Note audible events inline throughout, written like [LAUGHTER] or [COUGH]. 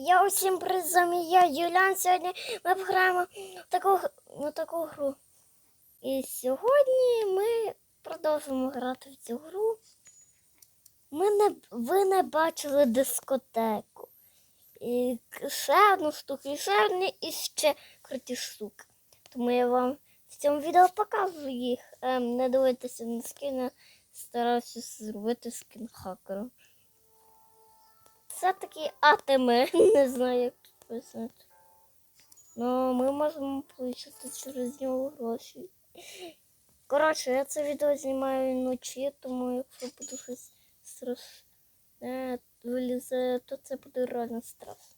Я усім призом, я Юлян. Сьогодні ми пограємо в таку, г- таку гру. І сьогодні ми продовжимо грати в цю гру. Ми не, ви не бачили дискотеку. І ще одну штуку, і ще одну, і ще круті штуки. Тому я вам в цьому відео показую їх. Ем, не дивитися на скини, старався зробити скін хакером. Це такий АТМ, [LAUGHS] не знаю, як тут писати. Ну, ми можемо получити через нього гроші. Коротше, я це відео знімаю вночі, тому якщо буде щось страшне вилізе, то це буде реально страшно.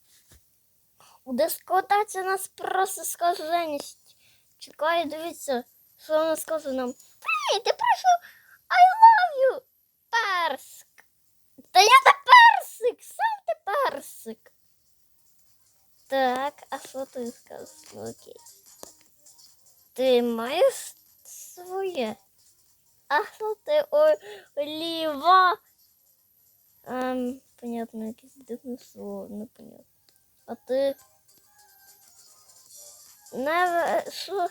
У дискотеці нас просто скаженість. Чекай, дивіться, що вона скаже нам. Привіт, ти прийшов I love you, персик. Та я не персик, сам персик. Так, а що ти сказав? Окей. Ти маєш своє? А що ти оліва? Ем, понятно, якесь дивне слово, непонятно. А ти. Не що?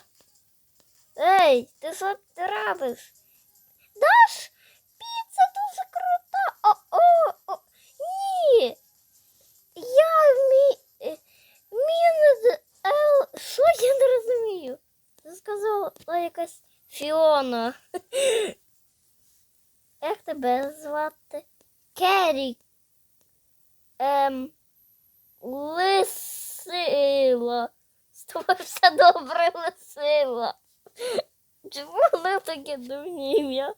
Ей, ти що ти робиш? Даш? Піца дуже крута. О, о, о. Ні. Я мі... е, мінус Л. Що я не розумію? Це сказала якась Фіона. [LAUGHS] Як тебе звати? Керрі. Ем. Лисила. З все добре, лисила. Чому воно таке дивне ім'я?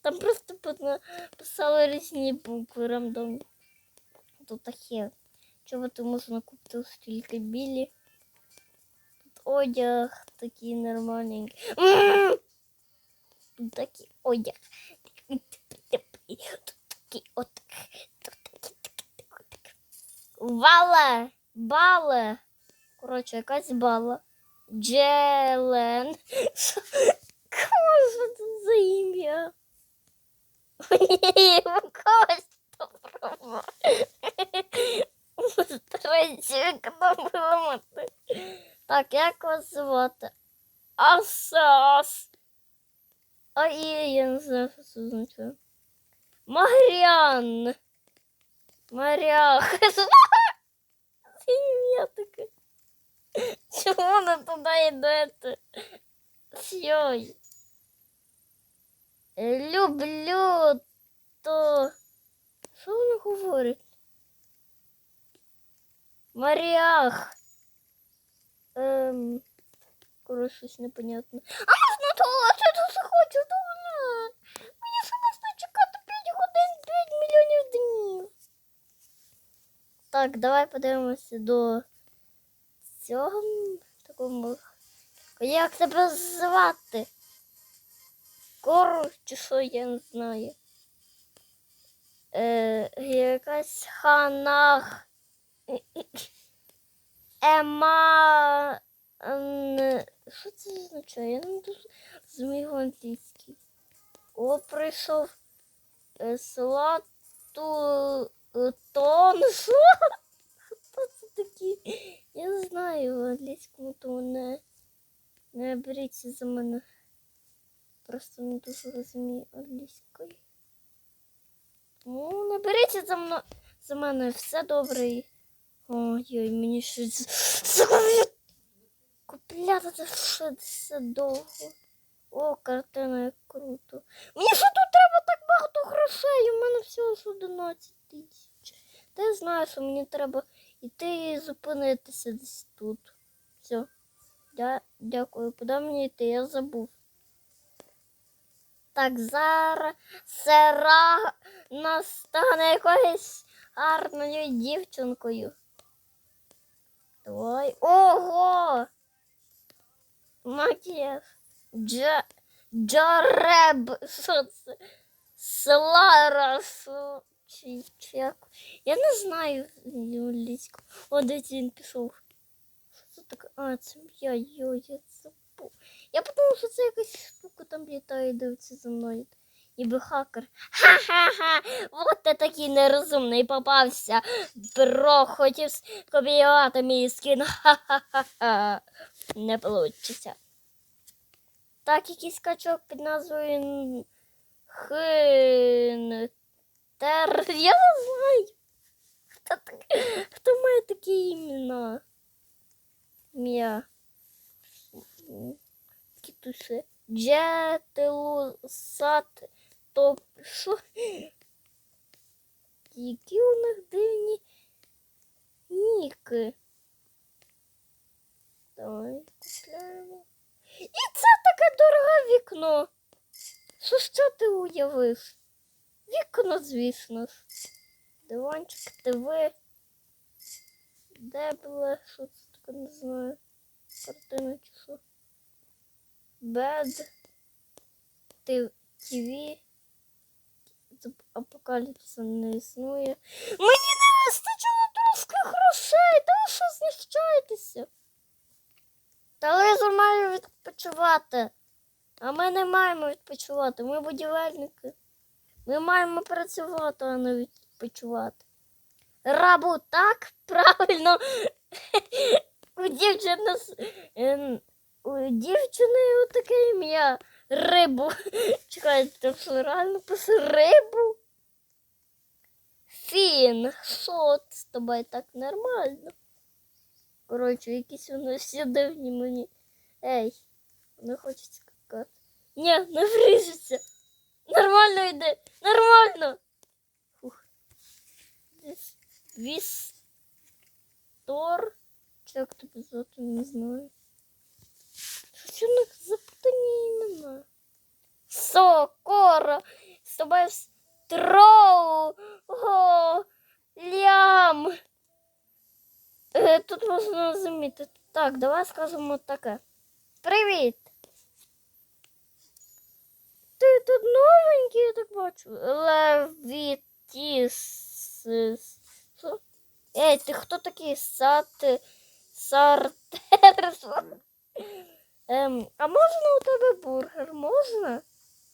Там просто пона- писали різні букви рандомні. Тут таке. Чого ти можна купити стільки білі? Тут одяг такий нормальненький. М! Тут такий одяг. Вале, бале. Коротше, якась бала. Джелен. Кого ж це за ім'я? Ні, когось доброго. Старайся економити. [LAUGHS] Так, як вас звати? Асас. А і я не знаю, що це означає. Маріан. Марях. Що це ім'я таке? [LAUGHS] Чому ви туди йдете? Сьой. Люблю то. Що вона говорить? Маріах. Ем, коротше, щось непонятне. А можна туалет, я дуже хочу туалет. Мені особисто чекати 5 годин, 5 мільйонів днів. Так, давай подивимося до цього такому. Як тебе звати? Кору чи що я не знаю. Е, якась ханах. Ема. ем, Що це означає? Я не дуже розумію англійський. О, прийшов е, Слату е, тон. [LAUGHS] Що? Це такий? Я не знаю англійському, тому не, не беріться за мене. Просто не дуже розумію англійської. Ну, не беріться за мною за мене все добре. Ой-ой, мені з- купляти це все, все. О, картина як круто. Мені що тут треба так багато грошей? У мене всього ж 11 тисяч. Та я що мені треба йти і зупинитися десь тут. Все. Дя- дякую. Куди мені йти? Я забув. Так, зараз сера настане якоюсь гарною дівчинкою. Давай. Ого! Макіяж. Джа... Джареб. Що це? Слара. Що? Чи, чи як? Я не знаю англійську. О, дивіться, він пішов. Що це таке? А, це я, йо, я забув. Я подумав, що це якась штука там літає дивиться за мною. Ніби хакер. Ха-ха-ха! От ти такий нерозумний попався. Бро, хотів скопіювати мій скін. Ха-ха-ха. Не получиться. Так, якийсь качок під назвою Н- Хин. Тер. Я не знаю. Хто, так... Хто має такі імена? Ім'я. Кітуси. Джетелу сат. Топ. Що? Які у них дивні ніки. Давай купляємо. І це таке дороге вікно. Що що ти уявив? Вікно, звісно ж. Диванчик ТВ. Де була? Що це таке не знаю. Картина чи що? Бед. ТВ. Апокаліпсу не існує. Мені не вистачило трошки грошей. Та ви що знущаєтеся? Телевізор має відпочивати. А ми не маємо відпочивати. Ми будівельники. Ми маємо працювати, а не відпочивати. Рабу так правильно. [LAUGHS] У дівчини ем, у дівчини таке ім'я рибу. [LAUGHS] Чекайте, так що реально пише рибу. Фін, що з тобою так нормально? Коротше, якісь вони всі дивні мені. Ей, не хочеться скакати. Ні, не вріжеться. Нормально йде. Нормально. Фух. Десь Віс. Тор. Чи як тебе звати, не знаю. Що у них запутані імена? Сокора. З тобою вс- Троу. О, лям. Е, тут можна замітити. Так, давай скажемо таке. Привіт. Ти тут новенький, я так бачу. Левітіс. Ей, ти хто такий? Сати. Сартер. Ем, а можна у тебе бургер? Можна?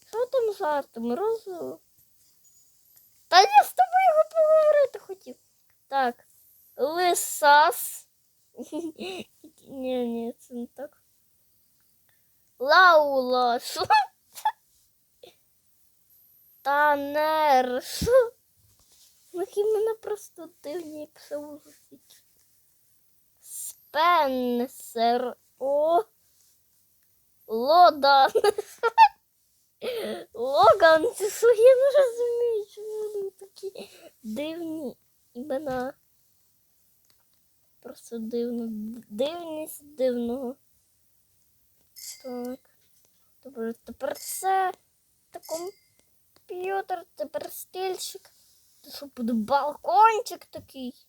Що там жарти? Морозиво? Та я з тобою поговорити хотів. Так. Лисас. ні, ні, це не так. Лаула. Що? Танер. Що? Ну мене просто дивні, як. Спенсер. О. Лодан. Логан, це я не розумію, чому вони такі дивні імена. Просто дивно. Дивність дивного. Так. Добре, тепер це та комп'ютер, тепер стільчик. Це що буде балкончик такий.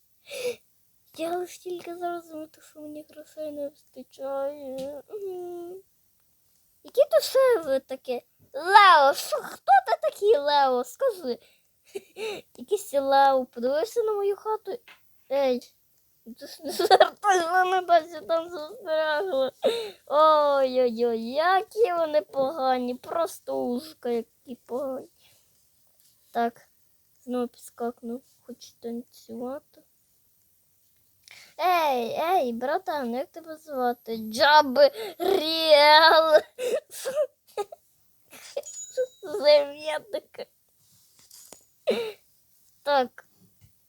Я лише тільки зрозумів, що мені грошей не вистачає. Які то ще ви таке? Лео, що хто ти такий Лео? Скажи. [LAUGHS] Якийсь Лео, подивився на мою хату. Ей, ти ж не жартуй, вони досі там застрягли. Ой-ой-ой, які вони погані, просто ушка, які погані. Так, знову підскакнув, хочу танцювати. Ей, ей, братан, як тебе звати? Джаби Ріел. Зав'ятика. Так,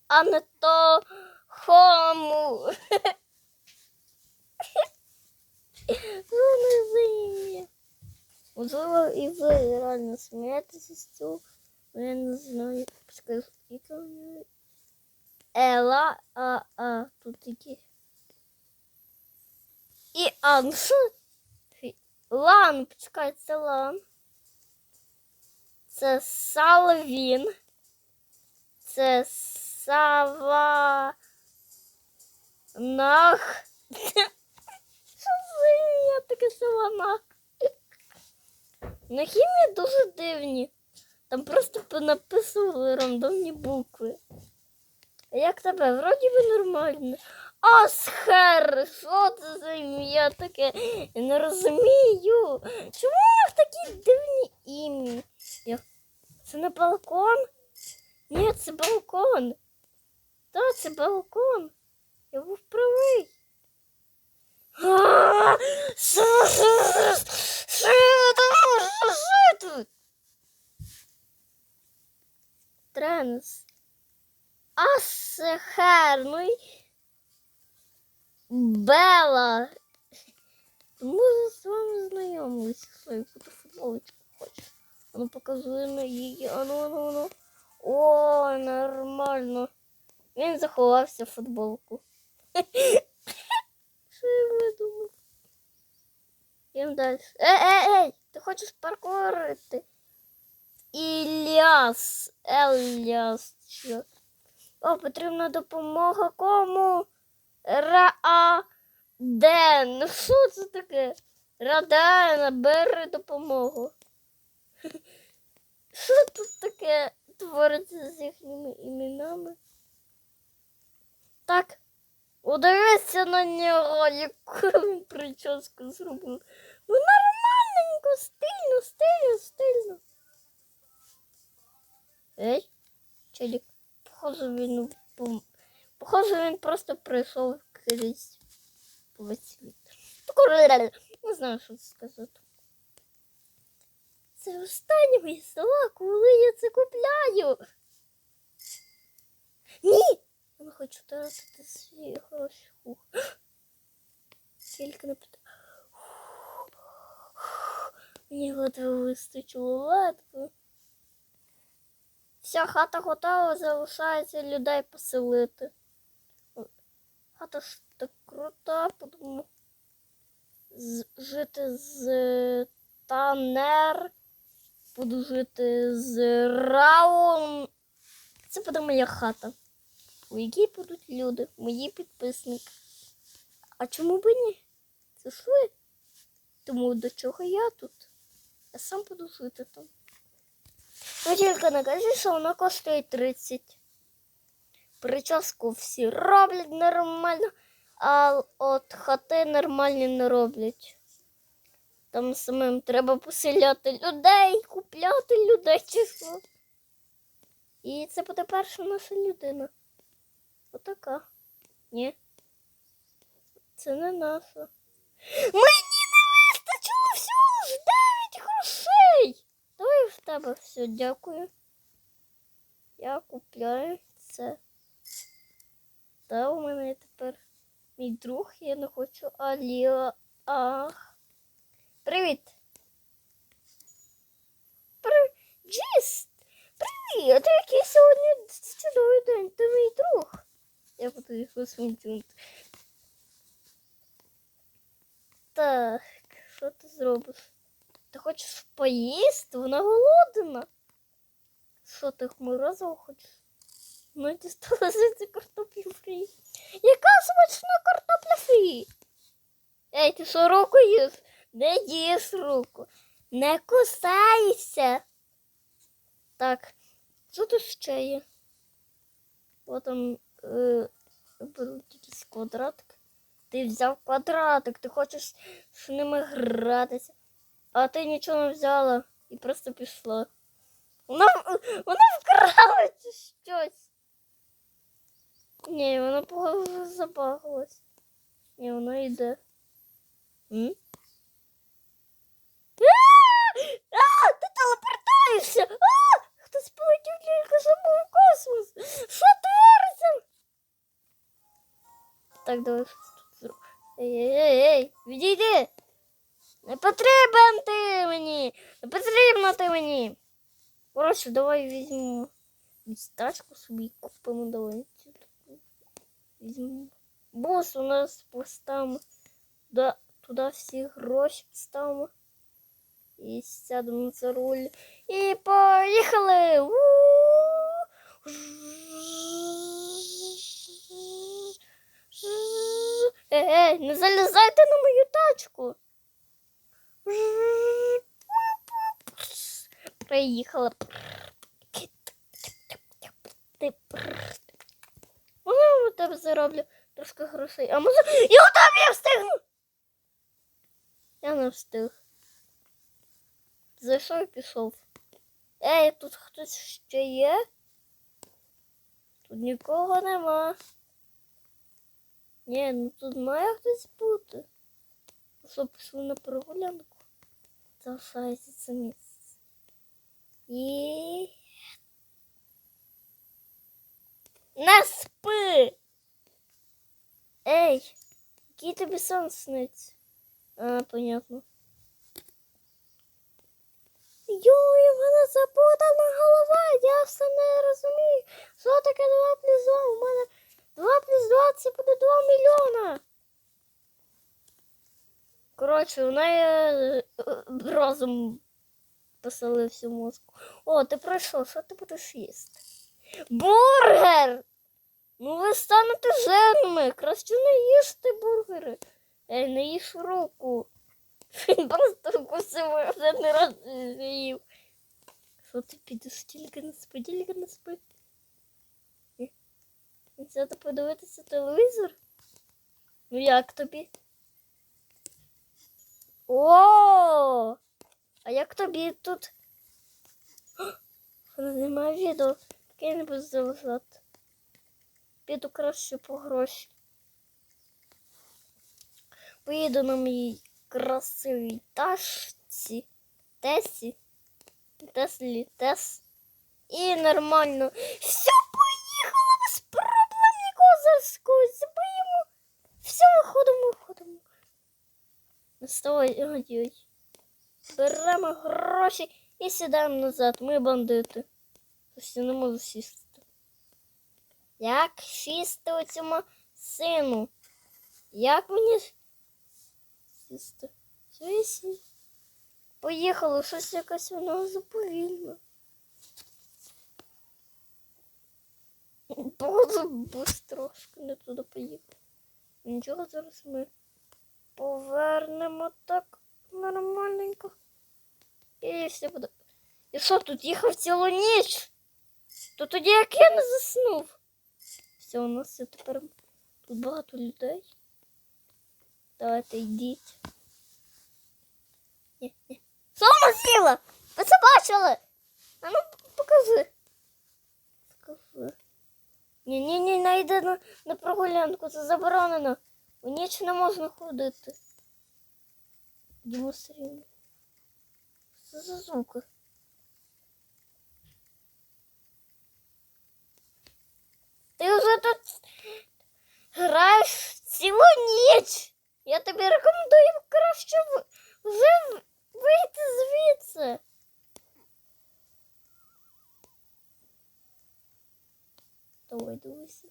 а не то хому. Ну. Можливо, і ви реально смієтеся з цього. Я не знаю. Яка у нього Ела, а, а, тут такі. І Анш. Лан, почекай, це Лан. Це Салвін. Це Сава. Нах. Що за ім'я таке Саванах? На хімії дуже дивні. Там просто написували рандомні букви. Як тебе? Вроді би нормально. Асхер! Що це за ім'я таке? Я не розумію. Чому них такі дивні ім'я? Це не балкон? Ні, це балкон. Так, це балкон. Я був правий. А, Тут? Тренс. Бела. Ми з вами знайомилися. Буду футболочку хочеш? Ану показує на її. Ану, ану, ану. О, нормально. Він заховався в футболку. [LAUGHS] Що я видумав? Їм далі. Ей, ей, ей, ти хочеш паркурити? Ілляс. Еліас. Що? О, потрібна допомога кому? Рааден. Ну що це таке? Раден, бери допомогу. [LAUGHS] Що тут таке твориться з їхніми іменами? Так. Удивися на нього, яку він прическу зробив. Ну нормальненько, стильно, стильно, стильно. Ей, челік, похоже він Похоже, він просто пройшов крізь весь світ. Не знаю, що сказати. Це останні мої слова, коли я це купляю. Ні! Я не хочу тратити свої гроші. Тільки не питаю. Мені вистачило ледве. Вся хата готова, залишається людей поселити. Хата ж так крута, подумав. Жити з Танер. Буду жити з Раун. Це буде моя хата. У якій будуть люди, мої підписники. А чому б ні? Це ж ви. Тому до чого я тут? Я сам буду жити там. Ну тільки не кажи, що воно коштує 30. Прическу всі роблять нормально, а от хати нормальні не роблять. Там самим треба поселяти людей, купляти людей число. І це буде перша наша людина. Отака. Ні. Це не наша. Мені в тебе все, дякую. Я купляю це. Та у мене тепер мій друг, я не хочу Аліа. Ах. Привіт. При... Джіст. Привіт. Який сьогодні чудовий день. Ти мій друг. Я буду їх висмінтувати. Так, що ти зробиш? Ти хочеш поїсти? Вона голодна. Що ти морозиво хочеш? Ну, дістала звідси картоплю фрі. Яка смачна картопля фрі? Ей, ти що руку їш? Не їж руку. Не кусайся. Так, що тут ще є? О, там е, беруть якийсь квадратик. Ти взяв квадратик, ти хочеш з ними гратися. А ти нічого не взяла і просто пішла. Вона, вона вкрала чи щось. Ні, вона погано забагалась. Ні, вона йде. М? А! А! Ти телепортуєшся! А! Хтось полетів тільки собою в космос! Що твориться? Так, давай щось тут зробимо. Ей, ей, ей, ей, відійди! Не потрібен ти мені! Не потрібно ти мені! Коротше, давай візьмемо тачку собі купимо давай. Візьмемо. Бос у нас поставимо. Да, туди всі гроші ставимо. І сядемо за руль. І поїхали! Ей, ей, не залізайте на мою тачку. Приїхала. Можна у зароблю трошки грошей. А може. І отам я встигну! Я не встиг. Зайшов і пішов. Ей, тут хтось ще є? Тут нікого нема. Ні, ну тут має хтось бути. Що пішли на прогулянку? Залишається це місце. І. Не спи! Ей, який тобі сон сниться? А, понятно. Йой, в мене запутана голова, я все не розумію. Що таке 2 плюс 2? У мене 2 плюс 2 це буде 2 мільйона. Коротше, у неї е, е, розум поселився в мозку. О, ти пройшов, що ти будеш їсти? Бургер! Ну ви станете жирними, краще не їсти бургери. Ей, не їж руку. Він [LAUGHS] просто вкусив, а вже не раз їв. Що ти підеш тільки не спи, тільки не спи. Взяти подивитися телевізор? Ну як тобі? О! А як тобі тут? [GASPS] О, Немає відео. Я не буду залишати. Піду краще по гроші. Поїду на моїй красивій ташці. Тесі. Теслі, Тес. І нормально. Все, поїхала без проблем нікого зараз когось забиємо. Все, виходимо, виходимо. Вставай, ой-ой. Беремо гроші і сідаємо назад. Ми бандити. Ось не можу сісти. Як сісти у цьому сину? Як мені сісти? Сів. Поїхали, щось якось воно заповільно. Походу, трошки не туди поїхав. Нічого, зараз ми повернемо так нормальненько. І все буде. І що тут їхав цілу ніч? То тоді як я не заснув. Все, у нас все тепер тут багато людей. Давайте йдіть. Ні, ні. Сома сіла! Ви це бачили? А ну покажи. Покажи. Ні, ні, ні, не йди на, на прогулянку, це заборонено. У ніч не можна ходити. Йдемо все рівно. За звуки? Ти вже тут граєш цілу ніч. Я тобі рекомендую краще вже вийти звідси. Давай, дивися.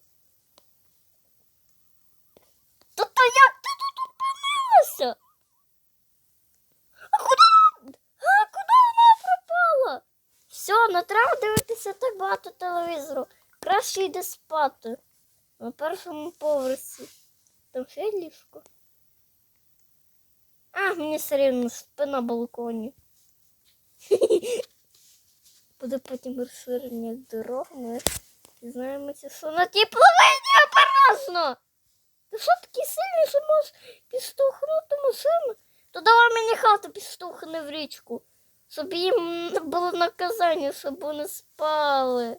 Та то як ти тут опинилася? А куди? А куди вона пропала? Все, не треба дивитися так багато телевізору. Краще йди спати. На першому поверсі. Там ще є ліжко. А, мені все рівно спи на балконі. [LAUGHS] Буде потім розширення дорог, ми дізнаємося, що на тій половині обережно. Ти що такий сильний, що можеш підштовхнути машину? То давай мені хату підштовхни в річку, щоб їм було наказання, щоб вони спали.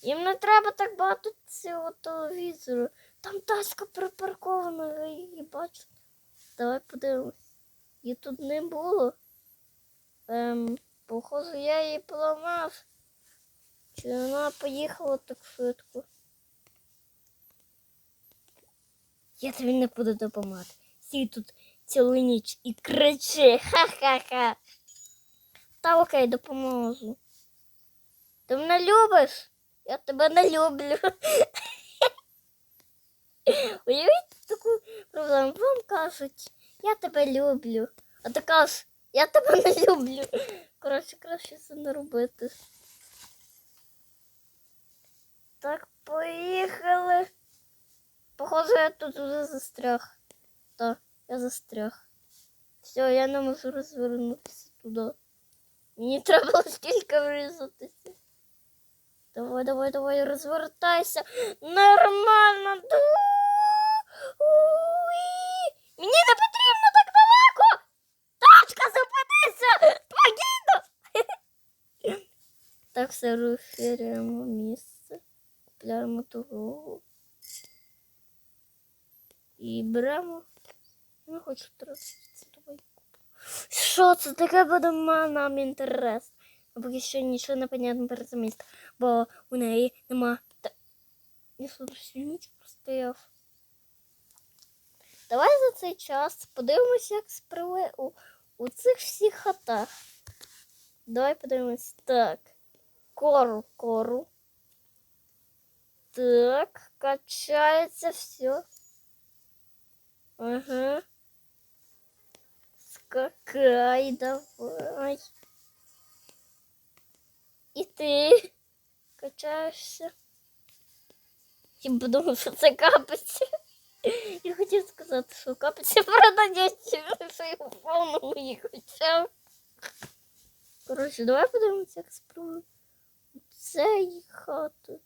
Їм не треба так багато цього телевізору. Там тачка припаркована, ви її бачите. Давай подивимось. Її тут не було. Ем, похоже, я її поламав. Чи вона поїхала так швидко? Я тобі не буду допомагати. Сій тут цілу ніч і кричи. Ха-ха-ха. Та окей, допоможу. Ти мене любиш? Я тебе не люблю. [LAUGHS] Уявіть таку проблему. Вам кажуть, я тебе люблю. А ти кажеш, я тебе не люблю. Коротше, краще це не робити. Так, поїхали. Похоже, я тут вже застряг. Так, я застряг. Все, я не можу розвернутися туди. Мені треба стільки врізатися. Давай, давай, давай, розвертайся. Нормально. Мені не потрібно так далеко. Тачка, зупинися! Спокійно. все розширюємо місце. Купляємо дорогу. І беремо. Не хочу тратити давай. Що це таке буде нам інтерес? А поки що нічого не понятно про це бо у неї нема. Та... Я що ніч простояв. Давай за цей час подивимося, як справи у, у цих всіх хатах. Давай подивимось. Так. Кору, кору. Так, качається все. Ага. Скакай, давай. І ти качаєшся. Я подумав, що це капець. Я хотів сказати, що капець продається, що його повному їх хоча. Коротше, давай подивимося, як справи. Цей хату.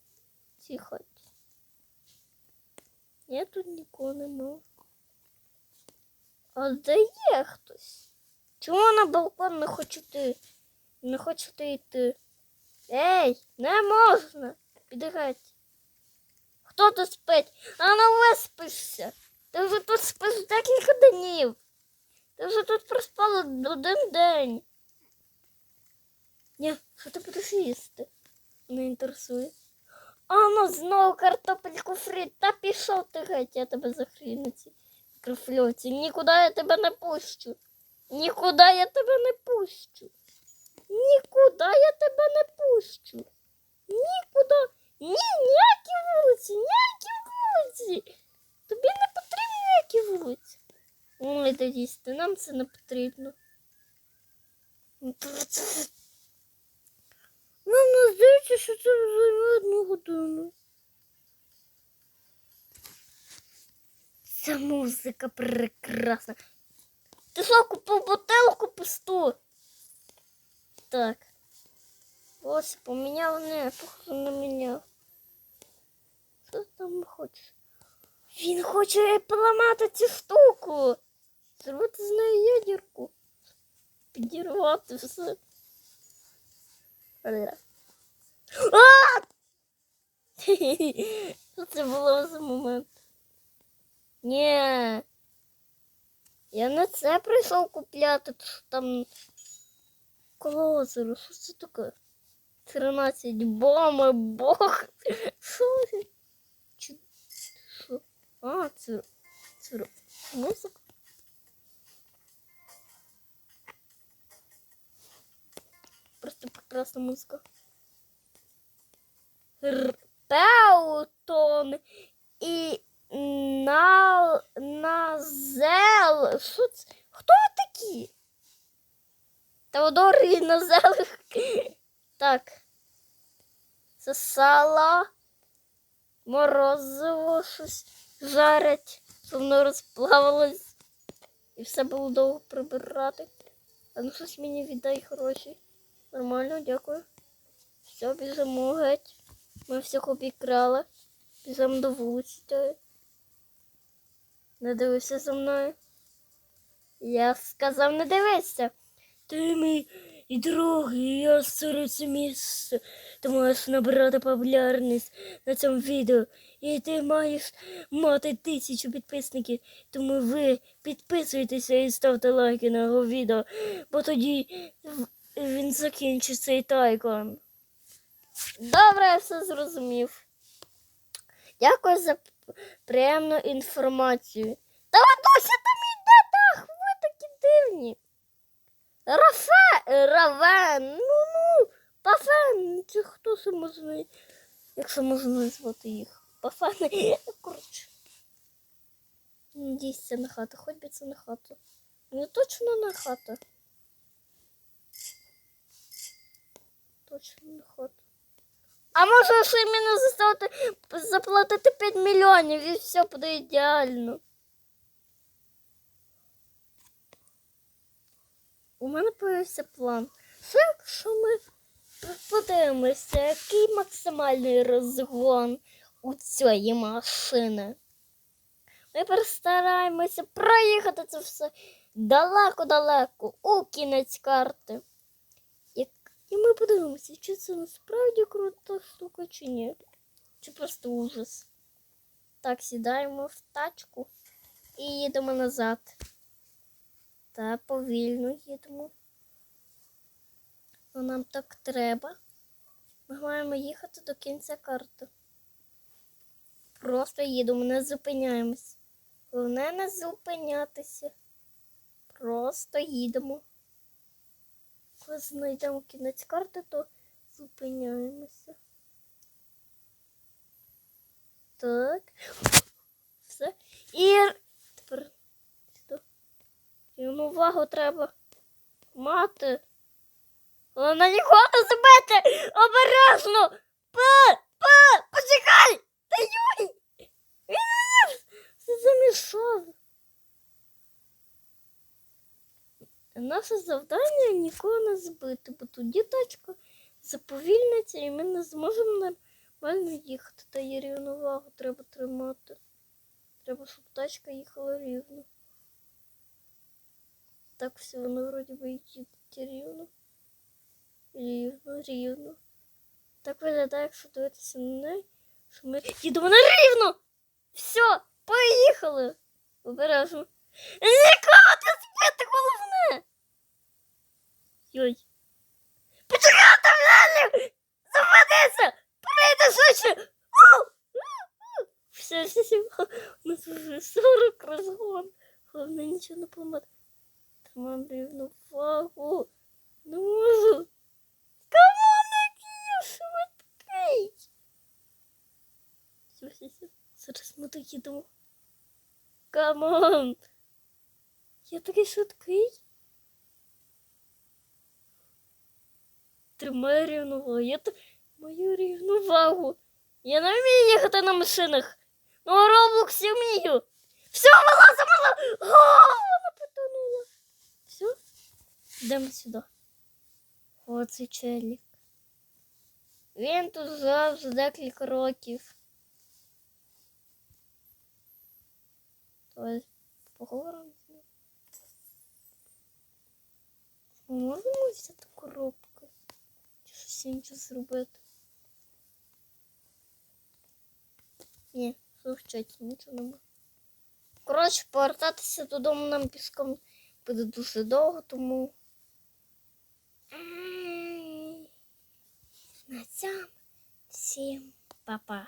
Ці хаті. Я тут нікого нема. А де є хтось? Чому на балкон не хочу йти? Не хочете йти? Ей, не можна. Піди. Хто тут спить? А ну виспишся. Ти вже тут спиш декілька днів. Ти вже тут проспала один день. Ні, що ти будеш їсти? Не інтересує. А ну знову картопельку фрі. Та пішов ти геть, я тебе захрію мікрофльоці. Нікуди я тебе не пущу. Нікуди я тебе не пущу. Нікуди я тебе не пущу. Нікуди. Ні, ніякі вулиці, ніякі вулиці. Тобі не потрібні ніякі вулиці. Ой, та нам це не потрібно. Нам не здається, що це займе одну годину. Ця музика прекрасна. Ти що, купив бутилку пусту? Так. Ось поміняв, не, похоже не міняв. Що ти там хочеш? Він хоче поламати цю штуку. Зробити з нею ядерку. Підірвати все. Аліра. А! [LAUGHS] Що це було за момент? Ні. Я не це прийшов купляти, що там коло озера. Що це таке? 13 боми, бог. Що? Чи- Що? А, це, це музика. Просто прекрасна музика. Пеутон і на, Назел. Що це? Хто такі? Теодор і Назел. Так. Це сало. Морозиво щось жарять, щоб воно розплавилось. І все було довго прибирати. А ну щось мені віддай гроші. Нормально, дякую. Все, біжимо геть. Ми всіх обікрали. Біжимо до вулиці. Не дивися за мною. Я сказав, не дивися. Ти мій і другий, я це місце. Ти маєш набирати популярність на цьому відео. І ти маєш мати тисячу підписників. Тому ви підписуйтеся і ставте лайки на його відео, бо тоді він закінчить цей тайкон. Добре, я все зрозумів. Дякую за приємну інформацію. Та ви там йдете, ах, ви такі дивні. Рафе, Равен, ну ну, Пафен, чи хто може, як це можна назвати їх? Пафен, коротше. Надіюсь, це не хата, хоч би це не хата. Ну точно не хата. Точно не хата. А може ще мені заставити заплатити 5 мільйонів і все буде ідеально. У мене появився план. Що ми подивимося, який максимальний розгон у цієї машини? Ми постараємося проїхати це все далеко-далеко у кінець карти. І, ми подивимося, чи це насправді крута штука, чи ні. Чи просто ужас. Так, сідаємо в тачку і їдемо назад. Та повільно їдемо. Бо нам так треба. Ми маємо їхати до кінця карти. Просто їдемо, не зупиняємось. Головне не зупинятися. Просто їдемо. Коли знайдемо кінець карти, то зупиняємося. Так. Все. І тепер. Йому увагу треба мати. Головне нікого не забити! Обережно! П! П! Почекай! Та юй! Він все замішав. Наше завдання нікого не збити, бо тоді тачка заповільниться і ми не зможемо нормально їхати. Та її рівновагу треба тримати. Треба, щоб тачка їхала рівно. Так все воно вроді би їде рівно. Рівно, рівно. Так виглядає, якщо дивитися на неї, що ми їдемо на рівно! Все, поїхали! Обережно. Нікого не збити головне! Йой. Почекай там далі! Зупинися! Прийди швидше! Все, все, все. У нас вже 40 розгон. Головне нічого не поламати. Тримаємо рівну вагу. Не можу. Камон, який швидкий. Все, все, все. Зараз ми доїдемо. Камон. Я такий швидкий. Тримаю рівновагу. Я т- мою рівновагу. Я не вмію їхати на машинах. Ну, а Роблоксі вмію. Все, вона замала. О, вона потонула. Все, йдемо сюди. О, цей челік. Він тут завжди декілька років. Давай поговоримо з ним. Можемо взяти коробку? Чи щось зробити? Ні, слухайте, нічого нема. Коротше, повертатися додому нам піском буде дуже довго, тому. На цьому всім па-па.